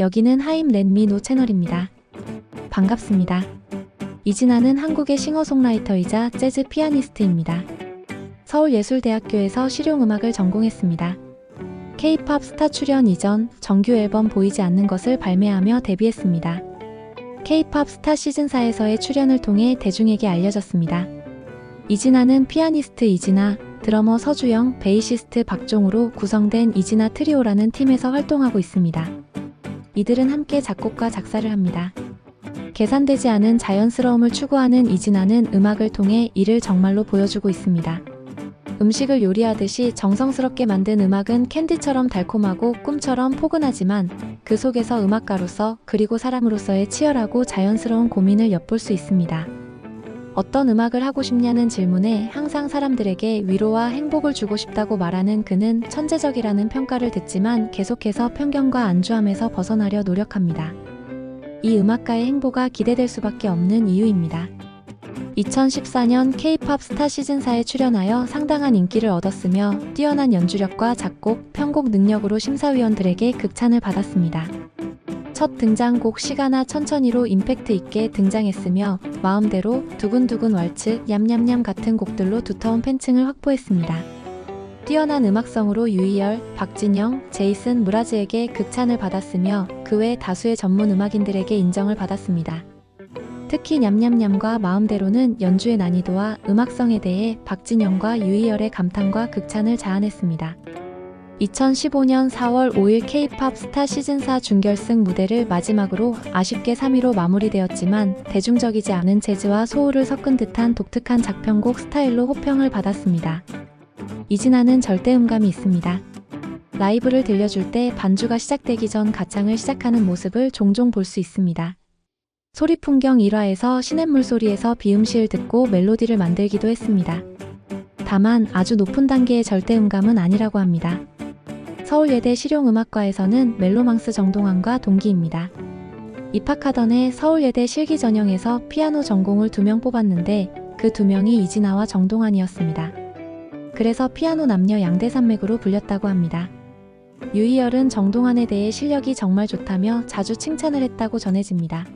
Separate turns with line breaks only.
여기는 하임 렛미노 채널입니다. 반갑습니다. 이진아는 한국의 싱어송라이터이자 재즈 피아니스트입니다. 서울예술대학교에서 실용음악을 전공했습니다. K-팝 스타 출연 이전 정규 앨범 보이지 않는 것을 발매하며 데뷔했습니다. K-팝 스타 시즌4에서의 출연을 통해 대중에게 알려졌습니다. 이진아는 피아니스트 이진아, 드러머 서주영, 베이시스트 박종우로 구성된 이진아 트리오라는 팀에서 활동하고 있습니다. 이들은 함께 작곡과 작사를 합니다. 계산되지 않은 자연스러움을 추구하는 이진아는 음악을 통해 이를 정말로 보여주고 있습니다. 음식을 요리하듯이 정성스럽게 만든 음악은 캔디처럼 달콤하고 꿈처럼 포근하지만 그 속에서 음악가로서 그리고 사람으로서의 치열하고 자연스러운 고민을 엿볼 수 있습니다. 어떤 음악을 하고 싶냐는 질문에 항상 사람들에게 위로와 행복을 주고 싶다고 말하는 그는 천재적이라는 평가를 듣지만 계속해서 편견과 안주함에서 벗어나려 노력합니다. 이 음악가의 행보가 기대될 수밖에 없는 이유입니다. 2014년 K-팝 스타 시즌4에 출연하여 상당한 인기를 얻었으며 뛰어난 연주력과 작곡, 편곡 능력으로 심사위원들에게 극찬을 받았습니다. 첫 등장곡 시가나 천천히로 임팩트 있게 등장했으며 마음대로 두근두근 왈츠, 얌얌얌 같은 곡들로 두터운 팬층을 확보했습니다. 뛰어난 음악성으로 유희열, 박진영, 제이슨 무라즈에게 극찬을 받았으며 그 외 다수의 전문 음악인들에게 인정을 받았습니다. 특히 냠냠냠과 마음대로는 연주의 난이도와 음악성에 대해 박진영과 유희열의 감탄과 극찬을 자아냈습니다. 2015년 4월 5일 K-팝 스타 시즌4 준결승 무대를 마지막으로 아쉽게 3위로 마무리되었지만 대중적이지 않은 재즈와 소울을 섞은 듯한 독특한 작편곡 스타일로 호평을 받았습니다. 이진아는 절대음감이 있습니다. 라이브를 들려줄 때 반주가 시작되기 전 가창을 시작하는 모습을 종종 볼 수 있습니다. 소리 풍경 1화에서 시냇물 소리에서 비음시를 듣고 멜로디를 만들기도 했습니다. 다만 아주 높은 단계의 절대음감은 아니라고 합니다. 서울예대 실용음악과에서는 멜로망스 정동환과 동기입니다. 입학하던 해 서울예대 실기 전형에서 피아노 전공을 두 명 뽑았는데 그 두 명이 이진아와 정동환이었습니다. 그래서 피아노 남녀 양대 산맥으로 불렸다고 합니다. 유희열은 정동환에 대해 실력이 정말 좋다며 자주 칭찬을 했다고 전해집니다.